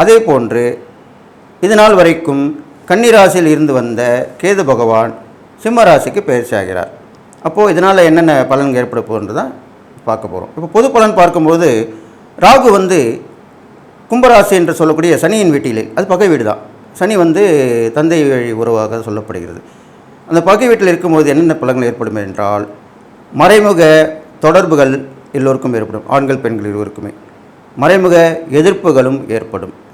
அதே போன்று இது நாள் வரைக்கும் கன்னிராசியில் இருந்து வந்த கேது பகவான் சிம்ம ராசிக்கு பயிற்சி ஆகிறார் அப்போது இதனால் என்னென்ன பலன்கள் ஏற்பட போகுன்றது தான் பார்க்க போகிறோம் இப்போ பொது பலன் பார்க்கும்போது ராகு வந்து கும்பராசி என்று சொல்லக்கூடிய சனியின் வீட்டிலே அது பகை வீடு தான் சனி வந்து தந்தை வழி உறவாக சொல்லப்படுகிறது. அந்த பகை வீட்டில் இருக்கும்போது என்னென்ன பலன்கள் ஏற்படும் என்றால் மறைமுக தொடர்புகள் எல்லோருக்கும் ஏற்படும் ஆண்கள் பெண்கள் இருவருக்குமே. மறைமுக எதிர்ப்புகளும் ஏற்படும்.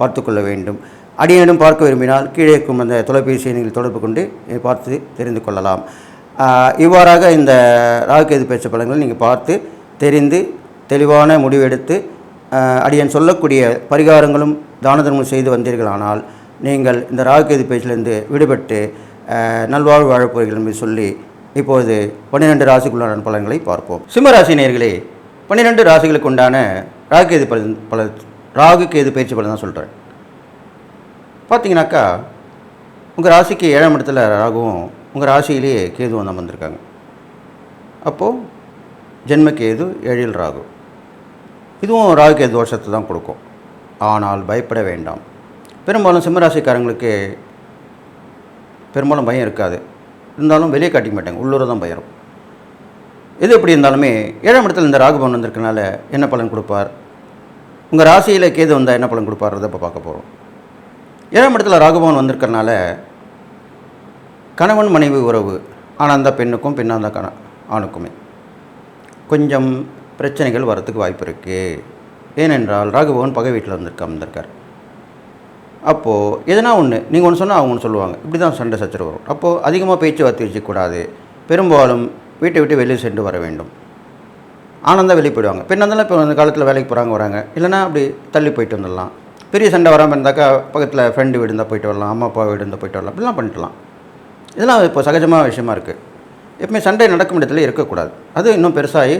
பார்த்து கொள்ள வேண்டும். அடியேனும் பார்க்க விரும்பினால் கீழே இருக்கும் அந்த தொலைபேசியை நீங்கள் தொடர்பு கொண்டு பார்த்து தெரிந்து கொள்ளலாம். இவ்வாறாக இந்த ராகுகேது பேச்ச பலன்களை நீங்கள் பார்த்து தெரிந்து தெளிவான முடிவெடுத்து அடியன் அடியேன் சொல்லக்கூடிய பரிகாரங்களும் தான தர்மம் செய்து வந்தீர்களானால் நீங்கள் இந்த ராகுகேது பேச்சிலிருந்து விடுபட்டு நல்வாழ்வு வாழப்போகிறீர்கள் என்று சொல்லி இப்போது பன்னிரெண்டு ராசிக்குள்ளான பலன்களை பார்ப்போம். சிம்மராசி நேயர்களே பன்னிரெண்டு ராசிகளுக்கு உண்டான ராகுகேது பலன் பல ராகுகேது பயிற்சி பலன் தான் சொல்கிறேன் பார்த்தீங்கன்னாக்கா உங்கள் ராசிக்கு ஏழாம் இடத்துல ராகுவும் உங்கள் ராசியிலேயே கேதுவும் தான் வந்திருக்காங்க. அப்போது ஜென்ம கேது ஏழில் ராகு. இதுவும் ராகு கேது தோஷத்தை தான் கொடுக்கும். ஆனால் பயப்பட வேண்டாம். பெரும்பாலும் சிம்மராசிக்காரங்களுக்கு பெரும்பாலும் பயம் இருக்காது. இருந்தாலும் வெளியே காட்டிக்க மாட்டாங்க. உள்ளூர தான் பயம் எது எப்படி இருந்தாலுமே ஏழாம் இடத்துல இந்த ராகுபவன் வந்திருக்கனால என்ன பலன் கொடுப்பார்? உங்கள் ராசியில் கேது வந்தால் என்ன பலன் கொடுப்பாருதை இப்போ பார்க்க போகிறோம் ஏழாம் இடத்துல ராகுபவன் வந்திருக்கறனால கணவன் மனைவி உறவு ஆனால் அந்த பெண்ணுக்கும் பெண்ணாந்த கண ஆணுக்குமே. கொஞ்சம் பிரச்சனைகள் வரத்துக்கு வாய்ப்பு இருக்குது ஏனென்றால் ராகுபவன் பகை வீட்டில் வந்திருக்க வந்திருக்கார். அப்போது எதனா ஒன்று நீங்கள் ஒன்று சொன்னால் அவங்க ஒன்று சொல்லுவாங்க. இப்படி தான் சண்டை சச்சரவு வரும். அப்போது அதிகமாக பேச்சுவார்த்தை வச்சுக்கூடாது பெரும்பாலும் வீட்டை விட்டு வெளியே சென்று வர வேண்டும். ஆனந்தா வெளியே போயிடுவாங்க. பெண்ணாந்தாலும் இப்போ அந்த காலத்தில் வேலைக்கு போகிறாங்க வராங்க. இல்லைன்னா அப்படி தள்ளி போயிட்டு வந்துடலாம். பெரிய சண்டை வராமல் இருந்தாக்கா பக்கத்தில் ஃப்ரெண்டு வீடு இருந்தால் போயிட்டு வரலாம் அம்மா அப்பா வீடு இருந்தால் போயிட்டு வரலாம். இப்படிலாம் பண்ணிக்கலாம் இதெல்லாம் இப்போ சகஜமான விஷயமா இருக்குது எப்பவுமே சண்டை நடக்கும் இடத்துல இருக்கக்கூடாது. அது இன்னும் பெருசாகி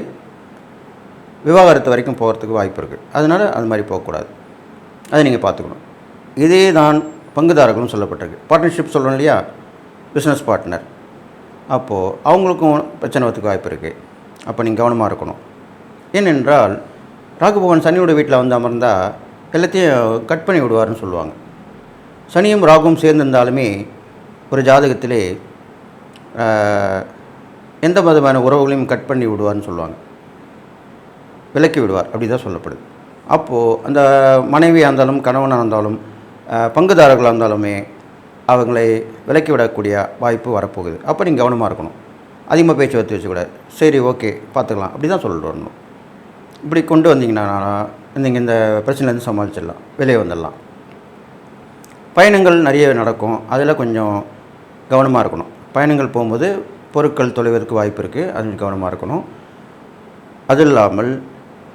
விவாகரத்து வரைக்கும் போகிறதுக்கு வாய்ப்பு இருக்குது அதனால் அது மாதிரி போகக்கூடாது. அதை நீங்கள் பார்த்துக்கணும். இதே தான் பங்குதாரர்களும் சொல்லப்பட்டிருக்கு. பார்ட்னர்ஷிப் சொல்லணும் இல்லையா? பிஸ்னஸ் பார்ட்னர் அப்போது அவங்களுக்கும் பிரச்சனை வரத்துக்கு வாய்ப்பு இருக்குது அப்போ நீங்கள் கவனமாக இருக்கணும். ஏனென்றால் ராகுபகவான் சனியோட வீட்டில் வந்து அமர்ந்தால் எல்லாத்தையும் கட் பண்ணி விடுவார்னு சொல்லுவாங்க. சனியும் ராகுவும் சேர்ந்திருந்தாலுமே ஒரு ஜாதகத்திலே எந்த விதமான உறவுகளையும் கட் பண்ணி விடுவார்னு சொல்லுவாங்க. விலக்கி விடுவார் அப்படி தான் சொல்லப்படுது. அப்போது அந்த மனைவியாக இருந்தாலும் கணவனாக இருந்தாலும் பங்குதாரர்களாக இருந்தாலுமே அவங்களை விலக்கி விடக்கூடிய வாய்ப்பு வரப்போகுது. அப்போ நீங்கள் கவனமாக இருக்கணும். அதிகமாக பேச்சுவார்த்தை வச்சுக்கூடாது. சரி ஓகே பார்த்துக்கலாம். அப்படி தான் சொல்லிட்டு வரணும் இப்படி கொண்டு வந்தீங்கன்னா நீங்கள் இந்த பிரச்சனைலேருந்து சமாளிச்சிடலாம் வெளியே வந்துடலாம். பயணங்கள் நிறைய நடக்கும். அதில் கொஞ்சம் கவனமாக இருக்கணும். பயணங்கள் போகும்போது பொருட்கள் தொலைவதற்கு வாய்ப்பு இருக்குது அது கவனமாக இருக்கணும். அது இல்லாமல்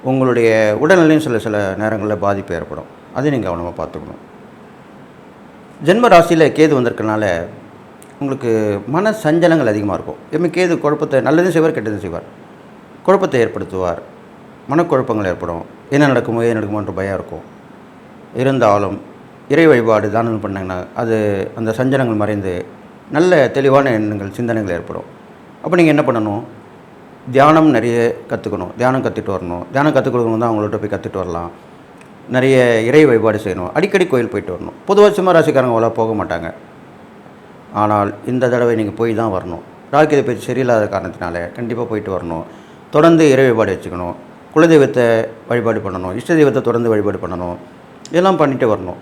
உங்களுடைய உடல்நிலையும் சில சில நேரங்களில் பாதிப்பு ஏற்படும். அதை நீங்கள் கவனமாக பார்த்துக்கணும். ஜென்ம ராசியில் கேது வந்திருக்கனால உங்களுக்கு மன சஞ்சலங்கள் அதிகமாக இருக்கும். எப்பவுமே கேது குழப்பத்தை நல்லதும் செய்வார் கெட்டதும் செய்வார். குழப்பத்தை ஏற்படுத்துவார். மனக்குழப்பங்கள் ஏற்படும். என்ன நடக்குமோ ஏன் நடக்குமோன்ற பயம் இருக்கும். இருந்தாலும் இறை வழிபாடு தானம் பண்ணாங்கன்னா அது அந்த சஞ்சலங்கள் மறைந்து நல்ல தெளிவான எண்ணங்கள் சிந்தனைகள் ஏற்படும். அப்போ நீங்கள் என்ன பண்ணணும்? தியானம் நிறைய கற்றுக்கணும் தியானம் கற்றுட்டு வரணும். தியானம் கற்றுக் கொடுக்கணும் தான் அவங்கள்ட்ட போய் கற்றுட்டு வரலாம். நிறைய இறை வழிபாடு செய்யணும். அடிக்கடி கோயில் போயிட்டு வரணும். பொதுவாக சிம்ம ராசிக்காரங்க அவ்வளோ போக மாட்டாங்க. ஆனால் இந்த தடவை நீங்கள் போய் தான் வரணும். ராக்கியதை பற்றி சரியில்லாத காரணத்தினால கண்டிப்பாக போயிட்டு வரணும். தொடர்ந்து இறை வழிபாடு வச்சுக்கணும். குலதெய்வத்தை வழிபாடு பண்ணணும் இஷ்ட தெய்வத்தை தொடர்ந்து வழிபாடு பண்ணணும் இதெல்லாம் பண்ணிட்டு வரணும்.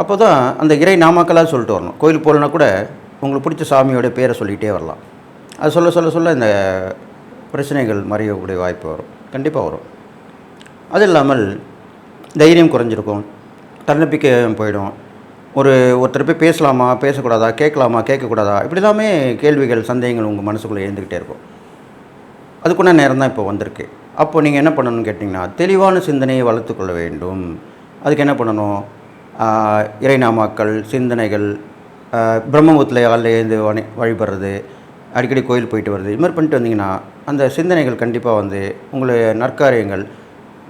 அப்போ தான் அந்த இறை நாமாக்களாக சொல்லிட்டு வரணும். கோயில் போகலனா கூட உங்களுக்கு பிடிச்ச சாமியோட பேரை சொல்லிகிட்டே வரலாம். அது சொல்ல சொல்ல சொல்ல இந்த பிரச்சனைகள் மறையக்கூடிய வாய்ப்பு வரும். கண்டிப்பாக வரும். அது இல்லாமல் தைரியம் குறைஞ்சிருக்கும். தன்னம்பிக்கை போயிடும். ஒரு ஒருத்தர் போய் பேசலாமா பேசக்கூடாதா கேட்கலாமா கேட்கக்கூடாதா? இப்படி எல்லாமே கேள்விகள் சந்தேகங்கள் உங்கள் மனசுக்குள்ளே எழுந்துக்கிட்டே இருக்கும். அதுக்குன்னா நேரம் தான் இப்போ வந்திருக்கு. அப்போ நீங்கள் என்ன பண்ணணும்னு கேட்டிங்கன்னா தெளிவான சிந்தனையை வளர்த்துக்கொள்ள வேண்டும். அதுக்கு என்ன பண்ணணும்? இறைநாமாக்கள் சிந்தனைகள் பிரம்மபுத்தில் காலையில் எழுந்து வணி வழிபடுறது அடிக்கடி கோயில் போயிட்டு வருது இது மாதிரி பண்ணிட்டு வந்தீங்கன்னா அந்த சிந்தனைகள் கண்டிப்பாக வந்து உங்களுடைய நற்காரியங்கள்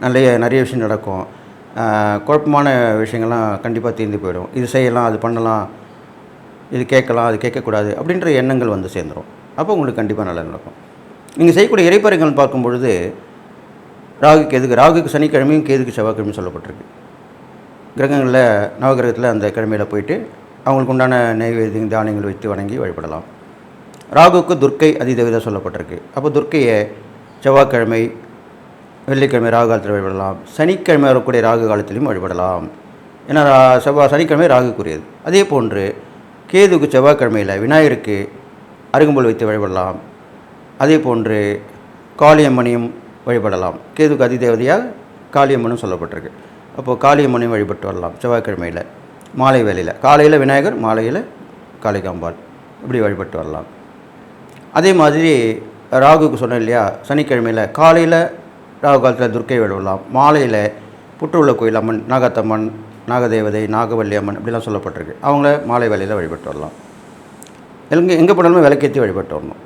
நிறைய நிறைய விஷயம் நடக்கும். குழப்பமான விஷயங்கள்லாம் கண்டிப்பாக தீர்ந்து போயிடும். இது செய்யலாம் அது பண்ணலாம் இது கேட்கலாம் அது கேட்கக்கூடாது அப்படின்ற எண்ணங்கள் வந்து சேர்ந்துடும் அப்போ உங்களுக்கு கண்டிப்பாக நல்லா நடக்கும். நீங்கள் செய்யக்கூடிய இறைப்பறைகள் பார்க்கும் பொழுது ராகு கேதுக்கு ராகுக்கு சனிக்கிழமையும் கேதுக்கு செவ்வாய்க்கிழமையும் சொல்லப்பட்டிருக்கு. கிரகங்களில் நவகிரகத்தில் அந்த கிழமையில் போயிட்டு அவங்களுக்கு உண்டான நெய்வேதியம் தானியங்கள் வைத்து வணங்கி வழிபடலாம். ராகுக்கு துர்க்கை அதிதேவதை சொல்லப்பட்டிருக்கு. அப்போ துர்க்கையை செவ்வாய்க்கிழமை வெள்ளிக்கிழமை ராகு காலத்தில் வழிபடலாம். சனிக்கிழமை வரக்கூடிய ராகு காலத்திலையும் வழிபடலாம். ஏன்னா செவ்வாய் சனிக்கிழமை ராகுக்குரியது. அதே போன்று கேதுக்கு செவ்வாய்க்கிழமையில் விநாயகருக்கு அருகம்புல் வைத்து வழிபடலாம். அதே போன்று காளியம்மனையும் வழிபடலாம். கேதுக்கு அதிதேவதையால் காளியம்மனும் சொல்லப்பட்டிருக்கு. அப்போது காளியம்மனையும் வழிபட்டு வரலாம் செவ்வாய்க்கிழமையில் மாலை வேலையில் காலையில் விநாயகர் மாலையில் காளிகாம்பாள். இப்படி வழிபட்டு வரலாம். அதே மாதிரி ராகுக்கு சொன்னேன் இல்லையா சனிக்கிழமையில் காலையில் ராகு காலத்தில் துர்க்கை வழிபடலாம் மாலையில் புற்றுள்ள கோயில் அம்மன் நாகத்தம்மன் நாகதேவதை நாகவல்லி அம்மன் இப்படிலாம் சொல்லப்பட்டிருக்கு. அவங்கள மாலை வேலையில் வழிபட்டு வரலாம். எங்கே எங்கே போனாலுமே விளக்கேற்றி வழிபட்டு வரணும்.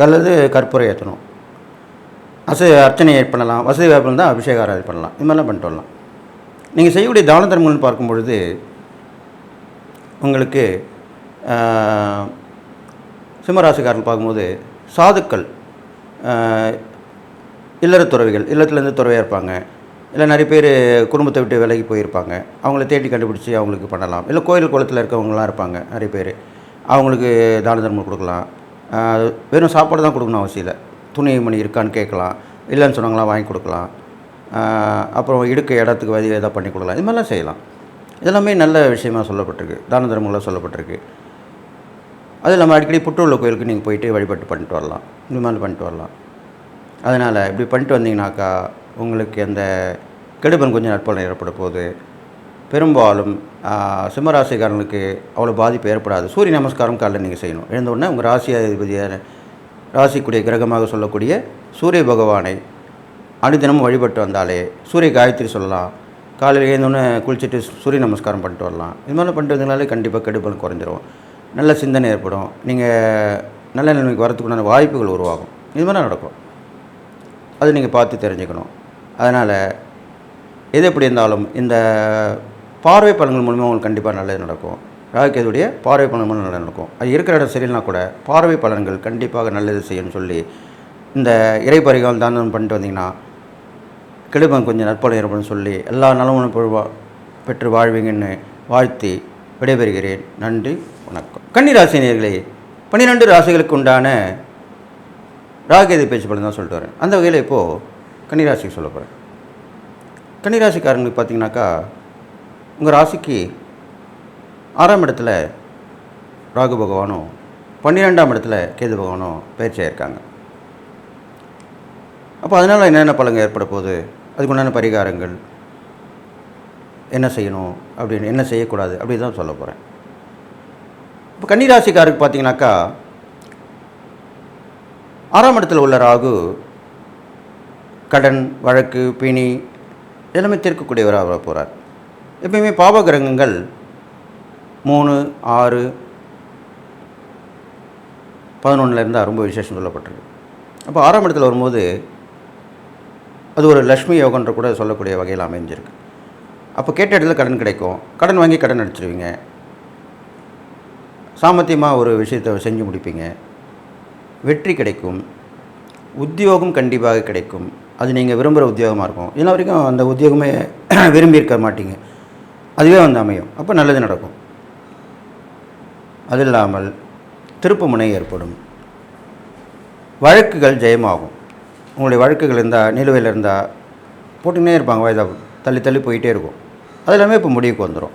கல்லது கற்பூரை ஏற்றணும் அசை அர்ச்சனை பண்ணலாம் வசதி வாய்ப்பு இருந்தால் அபிஷேக ஆராதனை பண்ணலாம். இது மாதிரிலாம் பண்ணிட்டு வரலாம். நீங்கள் செய்யக்கூடிய தான தர்மங்கள்னு பார்க்கும் பொழுது உங்களுக்கு சிம்மராசிக்காரன் பார்க்கும்போது சாதுக்கள் இல்லற துறவிகள் இல்லத்துலேருந்து துறவையாக இருப்பாங்க. இல்லை நிறைய பேர் குடும்பத்தை விட்டு விலகி போயிருப்பாங்க. அவங்கள தேடி கண்டுபிடிச்சி அவங்களுக்கு பண்ணலாம். இல்லை கோயில் குளத்தில் இருக்கவங்களாம் இருப்பாங்க நிறைய பேர். அவங்களுக்கு தான தர்மம் கொடுக்கலாம். வெறும் சாப்பாடு தான் கொடுக்கணும் அவசியம் இல்லை. துணி மணி இருக்கான்னு கேட்கலாம். இல்லைன்னு சொன்னாங்களா வாங்கி கொடுக்கலாம். அப்புறம் இடுக்க இடத்துக்கு வதி எதாவது பண்ணி கொடுக்கலாம். இது மாதிரிலாம் செய்யலாம். இதெல்லாமே நல்ல விஷயமா சொல்லப்பட்டிருக்கு. தான தர்மங்களாக சொல்லப்பட்டிருக்கு. அது இல்லாமல் அடிக்கடி புற்றுள்ள கோயிலுக்கு நீங்கள் போயிட்டு வழிபட்டு பண்ணிட்டு வரலாம். இந்த மாதிரி பண்ணிட்டு வரலாம். அதனால் இப்படி பண்ணிட்டு வந்தீங்கனாக்கா உங்களுக்கு அந்த கெடுபன் கொஞ்சம் நட்பலன் ஏற்பட போது பெரும்பாலும் சிம்மராசிக்காரங்களுக்கு அவ்வளோ பாதிப்பு ஏற்படாது. சூரிய நமஸ்காரம் காலையில் நீங்கள் செய்யணும். எழுந்த உடனே உங்கள் ராசி அதிபதியான ராசிக்குடைய கிரகமாக சொல்லக்கூடிய சூரிய பகவானை அனுதினமும் வழிபட்டு வந்தாலே சூரிய காயத்ரி சொல்லலாம். காலையில் எழுந்தோடனே குளிச்சுட்டு சூரிய நமஸ்காரம் பண்ணிட்டு வரலாம். இது மாதிரிலாம் பண்ணிட்டு வந்தீங்கனாலே கண்டிப்பாக கெடுப்பல் குறைஞ்சிரும். நல்ல சிந்தனை ஏற்படும். நீங்கள் நல்ல நிலைமைக்கு வரத்துக்குண்டான வாய்ப்புகள் உருவாகும். இது மாதிரி நடக்கும். அது நீங்கள் பார்த்து தெரிஞ்சுக்கணும். அதனால் எது எப்படி இருந்தாலும் இந்த பார்வை பலன்கள் மூலமாக உங்களுக்கு கண்டிப்பாக நல்லது நடக்கும். ராகுக்கேதுடைய பார்வை பலன்கள் மூலம் நடக்கும். அது இருக்கிற இடம் சரியில்லைனா கூட பார்வை பலன்கள் கண்டிப்பாக நல்லது செய்யும்னு சொல்லி இந்த இறைப்பறிகள் தானம் பண்ணிட்டு வந்தீங்கன்னா கெடுபம் கொஞ்சம் நற்பலம் ஏற்படும் சொல்லி எல்லா நலமும் பெறுவா பெற்று வாழ்வீங்கன்னு வாழ்த்தி விடைபெறுகிறேன். நன்றி வணக்கம். கன்னிராசினியர்களே பன்னிரெண்டு ராசிகளுக்கு உண்டான ராகேது பேச்சு பலன் தான் சொல்லிட்டு வரேன். அந்த வகையில் இப்போது கன்னிராசிக்கு சொல்ல போகிறேன் கன்னிராசிக்காரங்களுக்கு பார்த்தீங்கன்னாக்கா உங்கள் ராசிக்கு ஆறாம் இடத்துல ராகு பகவானும் பன்னிரெண்டாம் இடத்துல கேது பகவானும் பயிற்சியாயிருக்காங்க அப்போ அதனால் என்னென்ன பலங்கள் ஏற்பட போகுது? அதுக்குண்டான பரிகாரங்கள் என்ன செய்யணும்? அப்படின்னு என்ன செய்யக்கூடாது? அப்படி தான் சொல்ல போகிறேன் இப்போ கன்னிராசிக்காருக்கு பார்த்தீங்கன்னாக்கா ஆறாம் இடத்துல உள்ள ராகு கடன் வழக்கு பிணி எல்லாமே தீர்க்கக்கூடியவராக போகிறார் எப்பயுமே பாவ கிரகங்கள் மூணு ஆறு பதினொன்றில் இருந்தால் ரொம்ப விசேஷம் சொல்லப்பட்டிருக்கு. அப்போ ஆறாம் இடத்துல வரும்போது அது ஒரு லக்ஷ்மி யோகன்ற கூட சொல்லக்கூடிய வகையில் அமைஞ்சிருக்கு. அப்போ கேட்ட இடத்துல கடன் கிடைக்கும். கடன் வாங்கி கடன் அடிச்சிருவீங்க. சாமர்த்தியமாக ஒரு விஷயத்தை செஞ்சு முடிப்பீங்க. வெற்றி கிடைக்கும். உத்தியோகம் கண்டிப்பாக கிடைக்கும். அது நீங்கள் விரும்புகிற உத்தியோகமாக இருக்கும். இன்ன வரைக்கும் அந்த உத்தியோகமே விரும்பி இருக்க மாட்டீங்க. அதுவே வந்து அமையும். அப்போ நல்லது நடக்கும். அது இல்லாமல் திருப்புமுனை ஏற்படும். வழக்குகள் ஜெயமாகும். உங்களுடைய வழக்குகள் இருந்தால் நிலுவையில் இருந்தால் போட்டுக்கினே இருப்பாங்க வயதா தள்ளி தள்ளி போயிட்டே இருக்கும். அது எல்லாமே இப்போ முடிவுக்கு வந்துடும்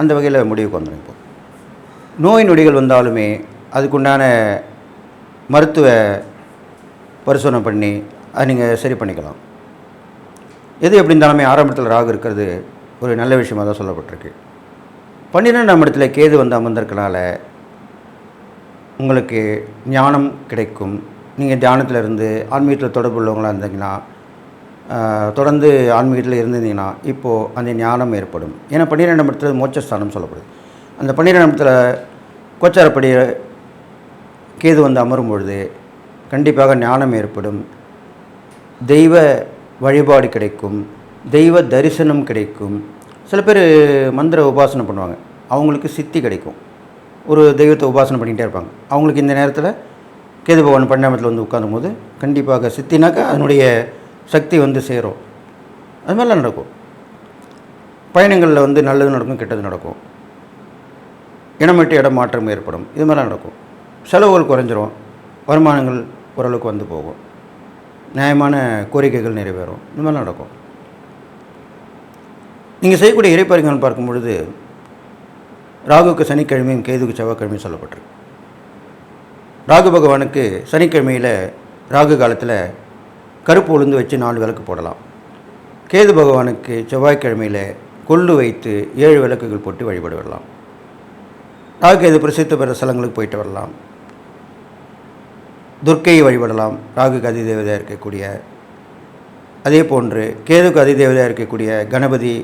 அந்த வகையில் முடிவுக்கு வந்துடும் இப்போ. நோய் நொடிகள் வந்தாலுமே அதுக்குண்டான மருத்துவ பரிசோதனை பண்ணி அதை நீங்கள் சரி பண்ணிக்கலாம். எது எப்படி இருந்தாலுமே ஆரம்பத்தில் ராகு இருக்கிறது ஒரு நல்ல விஷயமாக தான் சொல்லப்பட்டிருக்கு. பன்னிரெண்டாம் இடத்துல கேது வந்து அமர்ந்திருக்கனால உங்களுக்கு ஞானம் கிடைக்கும். நீங்கள் தியானத்தில் இருந்து ஆன்மீகத்தில் தொடர்பு உள்ளவங்களாக இருந்தீங்கன்னா தொடர்ந்து ஆன்மீகத்தில் இருந்திருந்தீங்கன்னா இப்போது அந்த ஞானம் ஏற்படும். ஏன்னா பன்னிரெண்டாம் இடத்துல மோட்சஸ்தானம் சொல்லப்படுது. அந்த பன்னிரெண்டாம் இடத்துல கோச்சாரப்படி கேது வந்து அமரும் பொழுது கண்டிப்பாக ஞானம் ஏற்படும். தெய்வ வழிபாடு கிடைக்கும். தெய்வ தரிசனம் கிடைக்கும். சில பேர் மந்திர உபாசனை பண்ணுவாங்க. அவங்களுக்கு சித்தி கிடைக்கும். ஒரு தெய்வத்தை உபாசனை பண்ணிகிட்டே இருப்பாங்க. அவங்களுக்கு இந்த நேரத்தில் கேது பகவான் பரிணாமத்தில் வந்து உட்காரும் போது கண்டிப்பாக சித்தினாக்கா அதனுடைய சக்தி வந்து சேரும். அது மாதிரிலாம் நடக்கும். பயணங்களில் வந்து நல்லது நடக்கும் கெட்டது நடக்கும். இடமிட்டு இடம் மாற்றம் ஏற்படும். இது மாதிரிலாம் நடக்கும். செலவுகள் குறைஞ்சிரும். வருமானங்கள் ஓரளவுக்கு வந்து போகும். நியாயமான கோரிக்கைகள் நிறைவேறும். இந்த மாதிரிலாம் நடக்கும். நீங்கள் செய்யக்கூடிய இறைப்பறிகள் பார்க்கும் பொழுது ராகுக்கு சனிக்கிழமையும் கேதுக்கு செவ்வாய்க்கிழமையும் சொல்லப்பட்டிருக்கு. ராகு பகவானுக்கு சனிக்கிழமையில் ராகு காலத்தில் கருப்பு உளுந்து வச்சு நாலு விளக்கு போடலாம். கேது பகவானுக்கு செவ்வாய்க்கிழமையில் கொள்ளு வைத்து ஏழு விளக்குகள் போட்டு வழிபட வரலாம். ராகு கேது பிரசித்த பெற ஸ்தலங்களுக்கு போயிட்டு வரலாம். துர்க்கையை வழிபடலாம். ராகுக்கு அதிதேவதையாக இருக்கக்கூடிய அதே போன்று கேதுக்கு அதிதேவதையாக இருக்கக்கூடிய கணபதி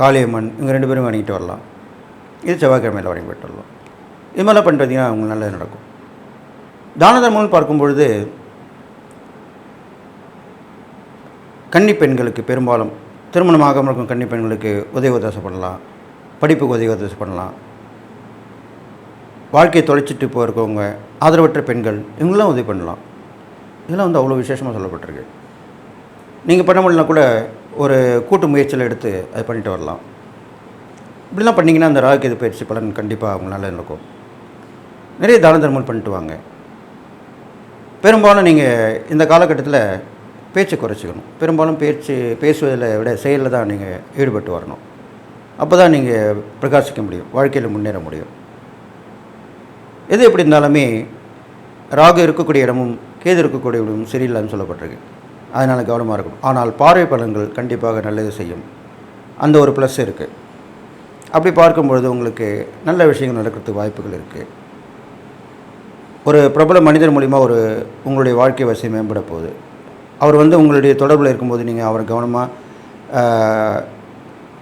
காளியம்மன் இவங்க ரெண்டு பேரும் வணங்கிட்டு வரலாம். இது செவ்வாய்க்கிழமையில் வணங்கிட்டு வரலாம். இது மாதிரிலாம் பண்ணிட்டு வந்தீங்கன்னா அவங்களுக்கு நல்லது நடக்கும். தான தர்மம்னு பார்க்கும்பொழுது கன்னி பெண்களுக்கு பெரும்பாலும் திருமணமாகாமல் இருக்கும் கன்னி பெண்களுக்கு உதவி உதவி பண்ணலாம். படிப்புக்கு உதவி உதவி பண்ணலாம். வாழ்க்கையை தொலைச்சிட்டு போயிருக்கவங்க ஆதரவற்ற பெண்கள் இவங்களாம் உதவி பண்ணலாம். இதெல்லாம் வந்து அவ்வளோ விசேஷமாக சொல்லப்பட்டிருக்கு. நீங்கள் பண்ண முடியலனா கூட ஒரு கூட்டு முயற்சியில் எடுத்து அது பண்ணிட்டு வரலாம். இப்படிலாம் பண்ணிங்கன்னா அந்த ராகுக்கு இது பயிற்சி பலன் கண்டிப்பாக அவங்களால இருக்கும். நிறைய தான தர்மம் பண்ணிட்டு வாங்க. பெரும்பாலும் நீங்கள் இந்த காலகட்டத்தில் பேச்சை குறைச்சிக்கணும். பெரும்பாலும் பேச்சு பேசுவதில் விட செயலில் தான் நீங்கள் ஈடுபட்டு வரணும். அப்போ தான் நீங்கள் பிரகாசிக்க முடியும். வாழ்க்கையில் முன்னேற முடியும். எது எப்படி இருந்தாலுமே ராகு இருக்கக்கூடிய இடமும் கேது இருக்கக்கூடிய இடமும் சரியில்லைன்னு சொல்லப்பட்டிருக்கு. அதனால் கவனமாக இருக்கணும். ஆனால் பார்வை பலன்கள் கண்டிப்பாக நல்லது செய்யும். அந்த ஒரு ப்ளஸ் இருக்குது அப்படி பார்க்கும்பொழுது உங்களுக்கு நல்ல விஷயங்கள் நடக்கிறதுக்கு வாய்ப்புகள் இருக்குது ஒரு பிரபல மனிதர் மூலிமா ஒரு உங்களுடைய வாழ்க்கை வசதி மேம்பட போகுது. அவர் வந்து உங்களுடைய தொடர்பில் இருக்கும்போது நீங்கள் அவரை கவனமாக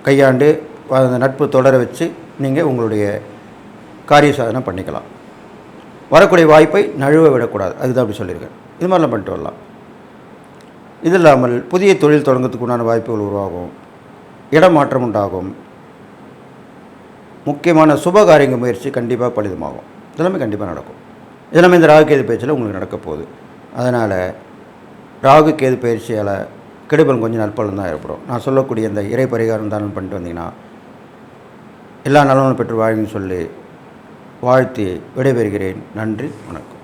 கையாண்டு அந்த நட்பு தொடர வச்சு நீங்கள் உங்களுடைய காரிய சாதனை பண்ணிக்கலாம். வரக்கூடிய வாய்ப்பை நழுவ விடக்கூடாது. அதுதான் அப்படி சொல்லியிருக்கேன் இது மாதிரிலாம் பண்ணிட்டு வரலாம். இது இல்லாமல் புதிய தொழில் தொடங்கிறதுக்கு உண்டான வாய்ப்புகள் உருவாகும். இடமாற்றம் உண்டாகும். முக்கியமான சுபகாரியங்க முயற்சி கண்டிப்பாக பலிதமாகும். இதெல்லாமே கண்டிப்பாக நடக்கும். இதெல்லாமே இந்த ராகு கேது பயிற்சியில் உங்களுக்கு நடக்க போகுது. அதனால் ராகு கேது பயிற்சியால் கெடுபலம் கொஞ்சம் நற்பலன் தான் ஏற்படும். நான் சொல்லக்கூடிய இந்த இறை பரிகாரம் தானம் பண்ணிட்டு வந்தீங்கன்னா எல்லா நலனும் பெற்று வாழ்க்கைன்னு சொல்லி வாழ்த்தி விடைபெறுகிறேன். நன்றி வணக்கம்.